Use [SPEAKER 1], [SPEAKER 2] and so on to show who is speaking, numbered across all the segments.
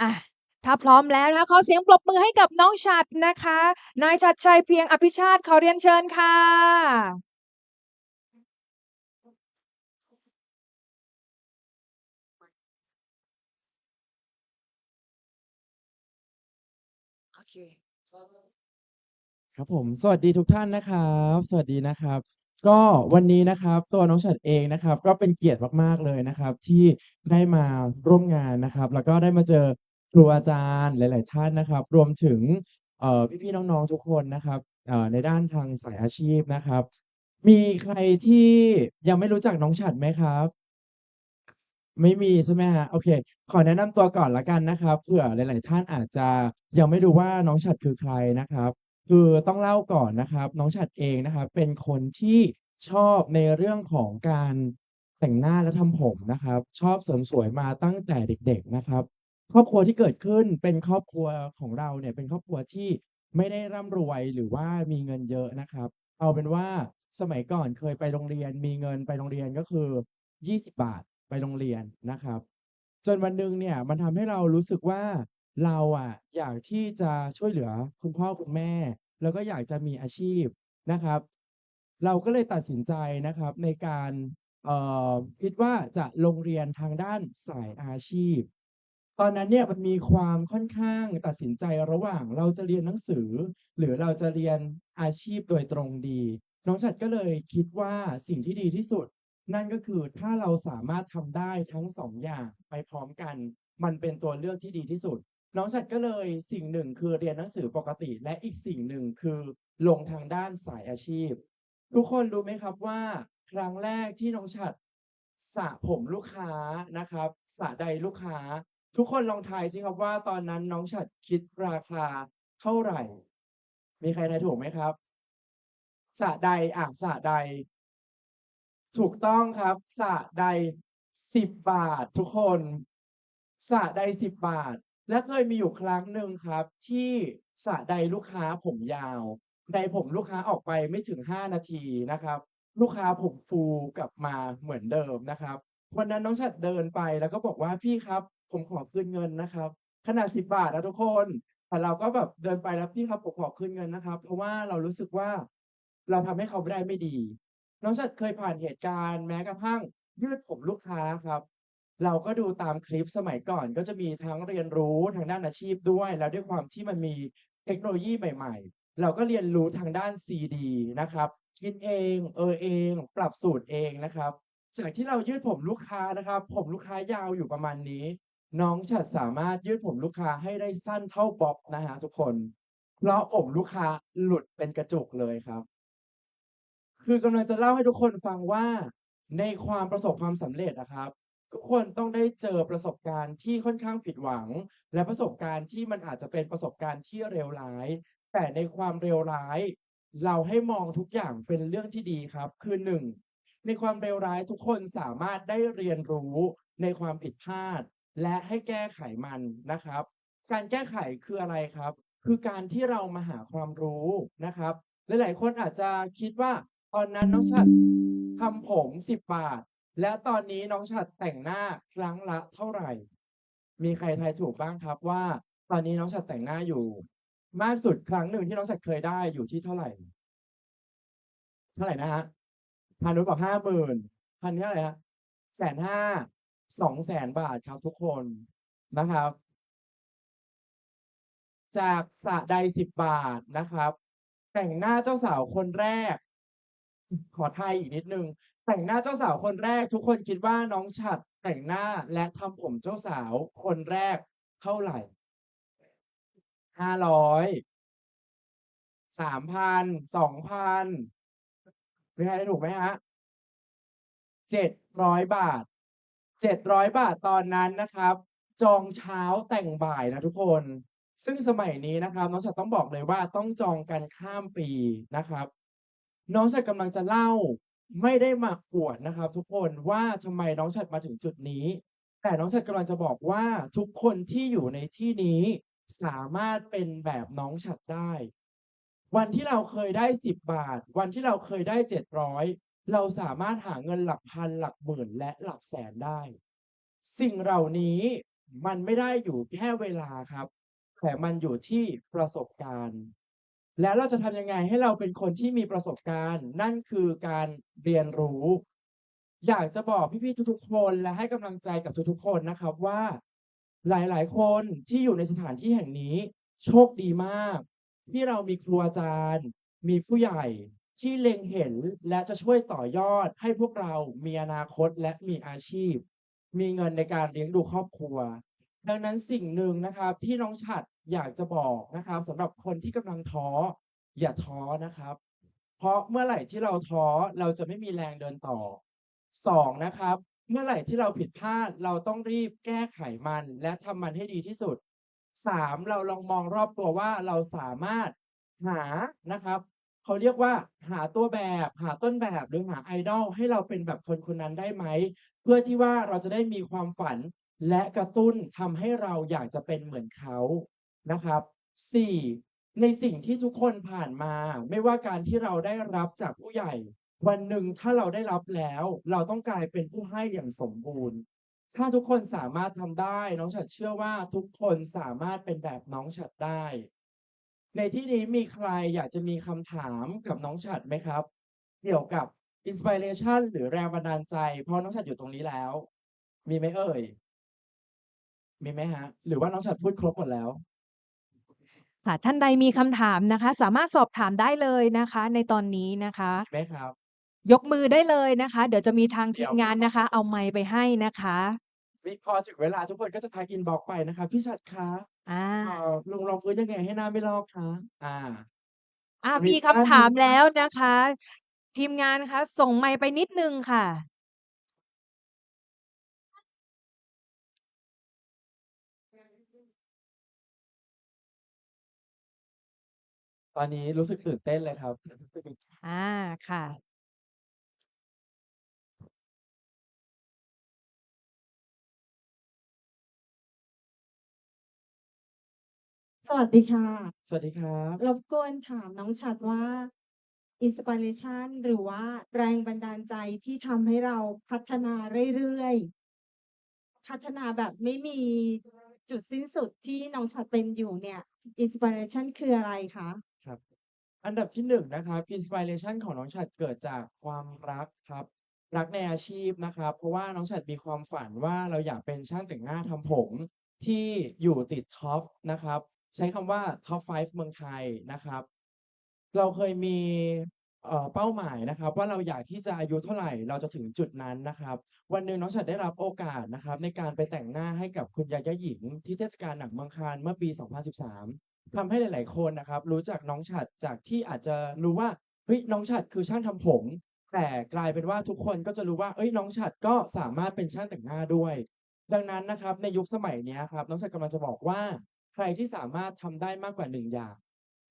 [SPEAKER 1] อะ ถ้าพร้อมแล้วนะคะขอเสียงปรบมือให้กับน้องฉัดนะคะ นายชัดชัยเพียงอภิชาติขอเรียนเชิญค่ะค
[SPEAKER 2] ครับผมสวัสดีทุกท่านนะครับ สวัสดีนะครับ ก็วันนี้นะครับตัวน้องฉัดเองนะครับ ก็เป็นเกียรติมากๆเลยนะครับ ที่ได้มาร่วมงานนะครับ แล้วก็ได้มาเจอ ครูอาจารย์หลาย ๆ ท่านนะครับ รวมถึงเอ่อพี่ๆน้องๆทุกคนนะครับเอ่อในด้านทางสายอาชีพนะครับ มีใครที่ยังไม่รู้จักน้องฉัดไหมครับ?ไม่มีใช่ไหมครับ?โอเค ขอแนะนำตัวก่อนล้วกันนะครับ เผื่อหลาย ๆ ท่านอาจจะยังไม่รู้ว่าน้องฉัดคือใครนะครับ คือต้องเล่าก่อนนะครับ น้องฉัดเองนะครับ เป็นคนที่ชอบในเรื่องของการแต่งหน้าและทำผมนะครับ ชอบเสริมสวยมาตั้งแต่เด็ก ๆ นะครับ ครอบครัวที่เกิดขึ้นเป็นครอบครัวของเราเนี่ยเป็นครอบครัวที่ไม่ได้ร่ำรวยหรือว่ามีเงินเยอะนะครับ เอาเป็นว่าสมัยก่อนเคยไปโรงเรียน มีเงินไปโรงเรียนก็คือ 20 บาทไปโรงเรียนนะครับ จนวันหนึ่งเนี่ยมันทำให้เรารู้สึกว่าเราอะอยากที่จะช่วยเหลือคุณพ่อคุณแม่ แล้วก็อยากจะมีอาชีพนะครับ เราก็เลยตัดสินใจนะครับในการเอ่อคิดว่าจะลงเรียนทางด้านสายอาชีพ ตอนนั้นเนี่ยมันมีความค่อนข้างตัดสินใจระหว่างเราจะเรียนหนังสือ หรือเราจะเรียนอาชีพโดยตรงดี น้องฉัดก็เลยคิดว่าสิ่งที่ดีที่สุด นั่นก็คือถ้าเราสามารถทำได้ทั้ง2อย่างไปพร้อมกัน มันเป็นตัวเลือกที่ดีที่สุด น้องฉัดก็เลยสิ่งหนึ่งคือเรียนหนังสือปกติ และอีกสิ่งหนึ่งคือลงทางด้านสายอาชีพ ทุกคนรู้ไหมครับว่า ครั้งแรกที่น้องฉัดสระผมลูกค้านะครับสระใดลูกค้า ทุกคนลองทายสิครับว่าตอนนั้นน้องฉัดคิดราคาเท่าไหร่?มีใครทายถูกไหมครับ?สะใดอะสะใด ถูกต้องครับสะใด10บบาท ทุกคนสะใด10บบาท และเคยมีอยู่ครั้งหนึ่งครับ ที่สะใดลูกค้าผมยาวใดผมลูกค้าออกไปไม่ถึง5นาทีนะครับ ลูกค้าผมฟูกลับมาเหมือนเดิมนะครับ วันนั้นน้องฉัดเดินไปแล้วก็บอกว่า"พี่ครับ ผมขอคืนเงินนะครับ"ขนาด10บาทนะทุกคนแต่เราก็แบบเดินไปแล้ว"พี่ครับผมขอคืนเงินนะครับ"เพราะว่าเรารู้สึกว่าเราทำให้เขาได้ไม่ดี น้องฉัดเคยผ่านเหตุการณ์แม้กระทั่งยืดผมลูกค้าครับ เราก็ดูตามคลิปสมัยก่อนก็จะมีทั้งเรียนรู้ทางด้านอาชีพด้วย แล้วด้วยความที่มันมีเทคโนโลยีใหม่ ๆ เราก็เรียนรู้ทางด้าน CD นะครับคิดเองเออเอง ปรับสูตรเองนะครับ จากที่เรายืดผมลูกค้านะครับ ผมลูกค้ายาวอยู่ประมาณนี้ น้องฉัดสามารถยืดผมลูกค้าให้ได้สั้นเท่าบ๊อบนะครับทุกคน เพราะผมลูกค้าหลุดเป็นกระจุกเลยครับ คือกำลังจะเล่าให้ทุกคนฟังว่า ในความประสบความสำเร็จอะครับ ทุกคนต้องได้เจอประสบการณ์ที่ค่อนข้างผิดหวัง และประสบการณ์ที่มันอาจจะเป็นประสบการณ์ที่เลวร้าย แต่ในความเลวร้าย เราให้มองทุกอย่างเป็นเรื่องที่ดีครับ คือ1ในความเลวร้ายทุกคนสามารถได้เรียนรู้ในความผิดพลาด และให้แก้ไขมันนะครับ การแก้ไขคืออะไรครับ คือการที่เรามาหาความรู้นะครับ หลายๆ คนอาจจะคิดว่าตอนนั้นน้องฉัดทำผม10บบาท และตอนนี้น้องฉัดแต่งหน้าครั้งละเท่าไร?มีใครทายถูกบ้างครับว่า ตอนนี้น้องฉัดแต่งหน้าอยู่ มากสุดครั้งหนึ่งที่น้องฉัดเคยได้อยู่ที่เท่าไหร่?เท่าไหร่นะครับ?ทางนู้นบอก50,000ทางนี้เท่า ไรครับ?150,000 200,000บาทครับทุกคนนะครับ จากสระใด10บบาทนะครับ แต่งหน้าเจ้าสาวคนแรก ขอไทยอีกนิดนึง แต่งหน้าเจ้าสาวคนแรก ทุกคนคิดว่าน้องฉัดแต่งหน้าและทำผมเจ้าสาวคนแรกเท่าไหร?500 3,000 2,000มีใครทายถูกไหมครับ?700บาท 700 บาทตอนนั้นนะครับ จองเช้าแต่งบ่ายนะทุกคน ซึ่งสมัยนี้นะครับ น้องฉัดต้องบอกเลยว่าต้องจองกันข้ามปีนะครับ น้องฉัดกำลังจะเล่าไม่ได้มาอวดนะครับ ทุกคนว่าทำไมน้องฉัดมาถึงจุดนี้ แต่น้องฉัดกำลังจะบอกว่าทุกคนที่อยู่ในที่นี้สามารถเป็นแบบน้องฉัดได้ วันที่เราเคยได้10บาท วันที่เราเคยได้700 เราสามารถหาเงินหลักพันหลักหมื่นและหลักแสนได้ สิ่งเหล่านี้มันไม่ได้อยู่แค่เวลาครับ แต่มันอยู่ที่ประสบการณ์ แล้วเราจะทำยังไงให้เราเป็นคนที่มีประสบการณ์ นั่นคือการเรียนรู้ อยากจะบอกพี่ๆทุกๆคนและให้กำลังใจกับทุกๆคนนะครับว่า หลายๆ คนที่อยู่ในสถานที่แห่งนี้ โชคดีมาก ที่เรามีครูอาจารย์ มีผู้ใหญ่ ที่เล็งเห็นและจะช่วยต่อยอดให้พวกเรามีอนาคตและมีอาชีพ มีเงินในการเลี้ยงดูครอบครัว ดังนั้นสิ่งหนึ่งนะครับที่น้องฉัดอยากจะบอกนะครับสำหรับคนที่กำลังท้ออย่าท้อนะครับ เพราะเมื่อไหร่ที่เราท้อเราจะไม่มีแรงเดินต่อสองนะครับ เมื่อไหร่ที่เราผิดพลาดเราต้องรีบแก้ไขมันและทำมันให้ดีที่สุดสามเราลองมองรอบตัวว่าเราสามารถหานะครับ เขาเรียกว่าหาตัวแบบหาต้นแบบหรือหาไอดอลให้เราเป็นแบบคนคนนั้นได้ไหม เพื่อที่ว่าเราจะได้มีความฝันและกระตุ้นทำให้เราอยากจะเป็นเหมือนเขานะครับสี่ในสิ่งที่ทุกคนผ่านมา ไม่ว่าการที่เราได้รับจากผู้ใหญ่ วันหนึ่งถ้าเราได้รับแล้ว เราต้องกลายเป็นผู้ให้อย่างสมบูรณ์ ถ้าทุกคนสามารถทำได้ น้องฉัดเชื่อว่าทุกคนสามารถเป็นแบบน้องฉัดได้ ในที่นี้มีใครอยากจะมีคำถามกับน้องฉัดไหมครับ เกี่ยวกับอินสปิเรชันหรือแรงบันดาลใจ เพราะน้องฉัดอยู่ตรงนี้แล้ว มีไหมเอ่ย มีไหมฮะ หรือว่าน้องฉัดพูดครบหมดแล้ว
[SPEAKER 1] ค่ะท่านใดมีคำถามนะคะ สามารถสอบถามได้เลยนะคะ ในตอนนี้นะคะ
[SPEAKER 2] ไหมครับ
[SPEAKER 1] ยกมือได้เลยนะคะ เดี๋ยวจะมีทาง
[SPEAKER 2] เดี๋
[SPEAKER 1] ที
[SPEAKER 2] ยว
[SPEAKER 1] มงานนะคะ เอาไมค์ไปให้นะคะ
[SPEAKER 2] นี่พอถึงเวลาทุกคนก็จะทักอินบอกไปนะครับพี่ฉัดคะ
[SPEAKER 1] อ่า
[SPEAKER 2] เอ่อ ลงรองพื้นยังไงให้หน้าไม่ลอกคะอ่า
[SPEAKER 1] อ่า
[SPEAKER 2] มี
[SPEAKER 1] มี
[SPEAKER 2] ท่าน
[SPEAKER 1] คำถามแล้วนะคะ ทีมงานคะ ส่งไมค์ไปนิดนึงค่ะ
[SPEAKER 2] ตอนนี้รู้สึกตื่นเต้นเลยครับ
[SPEAKER 1] อ่าค่ะ
[SPEAKER 3] สวัสดีค่ะ
[SPEAKER 2] สวัสดีครับ
[SPEAKER 3] รบกวนถามน้องฉัดว่าอินสปิเรชันหรือว่าแรงบันดาลใจที่ทำให้เราพัฒนาเรื่อย ๆ พัฒนาแบบไม่มีจุดสิ้นสุดที่น้องฉัดเป็นอยู่เนี่ยอินสปิเรชันคืออะไรคะ
[SPEAKER 2] ครับ อันดับที่หนึ่งนะครับอินสปิเรชันของน้องฉัดเกิดจากความรักครับ รักในอาชีพนะครับ เพราะว่าน้องฉัดมีความฝันว่า เราอยากเป็นช่างแต่งหน้าทำผมที่อยู่ติดท็อปนะครับ ใช้คำว่าท็อป5เมืองไทยนะครับ เราเคยมีเป้าหมายนะครับ ว่าเราอยากที่จะอายุเท่าไหร่เราจะถึงจุดนั้นนะครับ วันหนึ่งน้องฉัดได้รับโอกาสนะครับ ในการไปแต่งหน้าให้กับคุณยายาหญิง ที่เทศกาลหนังเมืองคานเมื่อปี 2013ทำให้หลาย ๆ คนนะครับ รู้จักน้องฉัดจากที่อาจจะรู้ว่าเฮ้ยน้องฉัดคือช่างทำผม แต่กลายเป็นว่าทุกคนก็จะรู้ว่าเอ้ยน้องฉัดก็สามารถเป็นช่างแต่งหน้าด้วย ดังนั้นนะครับในยุคสมัยนี้ครับน้องฉัดกำลังจะบอกว่า ใครที่สามารถทำได้มากกว่าหนึ่งอย่าง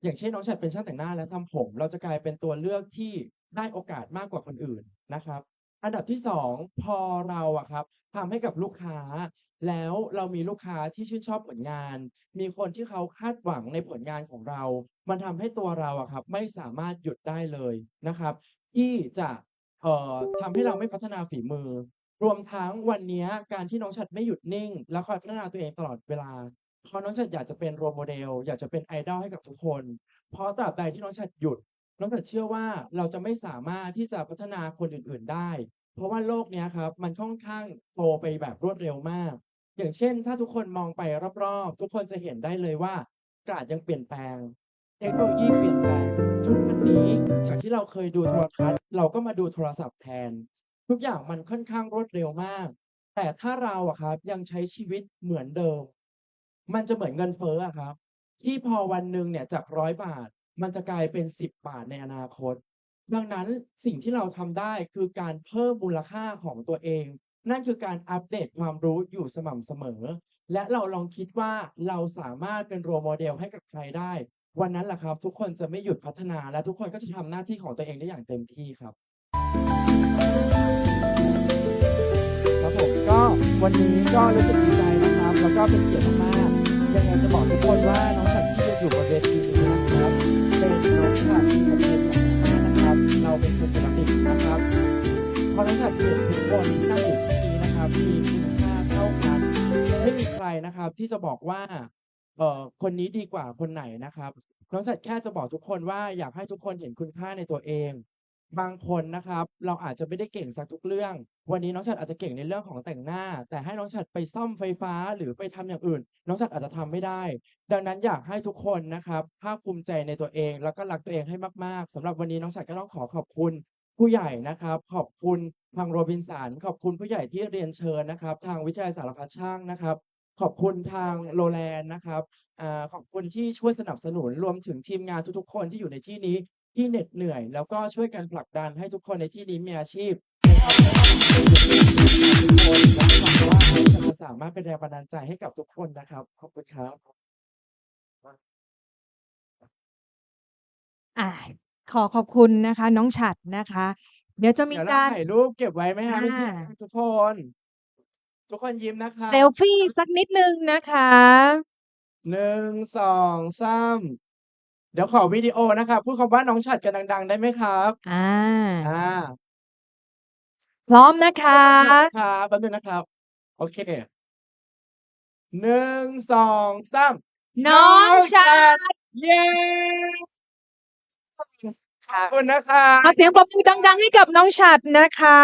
[SPEAKER 2] อย่างเช่นน้องฉัดเป็นช่างแต่งหน้าและทำผม เราจะกลายเป็นตัวเลือกที่ได้โอกาสมากกว่าคนอื่นนะครับ อันดับที่สองพอเราอะครับทำให้กับลูกค้า แล้วเรามีลูกค้าที่ชื่นชอบผลงาน มีคนที่เขาคาดหวังในผลงานของเรา มันทำให้ตัวเราอะครับไม่สามารถหยุดได้เลยนะครับ ที่จะเอ่อทำให้เราไม่พัฒนาฝีมือ รวมทั้งวันนี้การที่น้องฉัดไม่หยุดนิ่ง และคอยพัฒนาตัวเองตลอดเวลา เพราะน้องฉัดอยากจะเป็นโรลโมเดล อยากจะเป็นไอดอลให้กับทุกคน เพราะตราบใดที่น้องฉัดหยุด น้องฉัดเชื่อว่าเราจะไม่สามารถที่จะพัฒนาคนอื่นๆได้ เพราะว่าโลกเนี้ยครับมันค่อนข้างโตไปแบบรวดเร็วมาก อย่างเช่น ถ้าทุกคนมองไปรอบๆ ทุกคนจะเห็นได้เลยว่ากาดยังเปลี่ยนแปลง เทคโนโลยีเปลี่ยนแปลงทุกวันนี้จากที่เราเคยดูโทรทัศน์เราก็มาดูโทรศัพท์แทน ทุกอย่างมันค่อนข้างรวดเร็วมาก แต่ถ้าเราอะครับยังใช้ชีวิตเหมือนเดิม มันจะเหมือนเงินเฟ้ออะครับ ที่พอวันหนึ่งเนี่ยจากร้อยบาท มันจะกลายเป็นสิบบาทในอนาคต ดังนั้นสิ่งที่เราทำได้คือการเพิ่มมูลค่าของตัวเอง นั่นคือการอัปเดตความรู้อยู่สม่ำเสมอ และเราลองคิดว่าเราสามารถเป็นโรโมเดลให้กับใครได้ วันนั้นแหละครับ ทุกคนจะไม่หยุดพัฒนาและทุกคนก็จะทำหน้าที่ของตัวเองได้อย่างเต็มที่ครับ ครับผมก็วันนี้ก็รู้สึกดีใจนะครับ แล้วก็เป็นเกียรติมากๆ ยังไงจะบอกทุกคนว่าน้องฉัดที่จะอยู่บนเวทีนี้นะครับเป็นน้องฉัดที่จะเป็นของชาตินะครับ เราเป็นคนปกตินะครับเพราะน้องฉัดเห็นทุกคนที่นั่งอยู่ที่นี้นะครับมีคุณค่าเท่ากันไม่มีใครนะครับที่จะบอกว่าเอ่อคนนี้ดีกว่าคนไหนนะครับน้องฉัดแค่จะบอกทุกคนว่าอยากให้ทุกคนเห็นคุณค่าในตัวเอง บางคนนะครับ เราอาจจะไม่ได้เก่งสักทุกเรื่อง วันนี้น้องฉัดอาจจะเก่งในเรื่องของแต่งหน้า แต่ให้น้องฉัดไปซ่อมไฟฟ้าหรือไปทำอย่างอื่น น้องฉัดอาจจะทำไม่ได้ ดังนั้นอยากให้ทุกคนนะครับภาคภูมิใจในตัวเอง แล้วก็รักตัวเองให้มากๆสำหรับวันนี้น้องฉัดก็ต้องขอขอบคุณ ผู้ใหญ่นะครับ ขอบคุณทางโรบินสันขอบคุณผู้ใหญ่ที่เรียนเชิญนะครับ ทางวิทยาลัยสารพัดช่างนะครับ ขอบคุณทางโ w แลนด์นะครับอ่าขอบคุณที่ช่วยสนับสนุนรวมถึงทีมงานทุกๆ คนที่อยู่ในที่นี้ ที่เหน็ดเหนื่อย แล้วก็ช่วยกันผลักดันให้ทุกคนในที่นี้มีอาชีพในการใช้ชีวิตทุกคนและหวังว่าเราจะสามารถเป็นแรงบันดาลใจให้กับทุกคนนะครับ ขอบคุณครับ
[SPEAKER 1] อ่าขอขอบคุณนะคะ น้องฉัดนะคะ เดี๋ยวจะมี
[SPEAKER 2] เดี๋ยวเรา
[SPEAKER 1] การ
[SPEAKER 2] ถ่ายรูปเก็บไว้ไหมคะ
[SPEAKER 1] อ่า
[SPEAKER 2] พี่ๆทุกคน ทุกคนยิ้มนะคะ
[SPEAKER 1] เซลฟีสักนิดหนึ่งนะคะ
[SPEAKER 2] 1 2 3 เดี๋ยวขอวิดีโอนะครับ พูดคำว่าน้องฉัดกันดัง ๆ ได้ไหมครับ
[SPEAKER 1] อ่า
[SPEAKER 2] อา
[SPEAKER 1] พร้อมนะค
[SPEAKER 2] ขอบะคุณนะครับแป๊บหนึ่งนะครับ โอเค1 2 3
[SPEAKER 1] น้องฉัด
[SPEAKER 2] เย้ขอบคุณนะครั
[SPEAKER 1] ขอบ เสียงปรบมือดัง ๆ ให้กับน้องฉัดนะคะ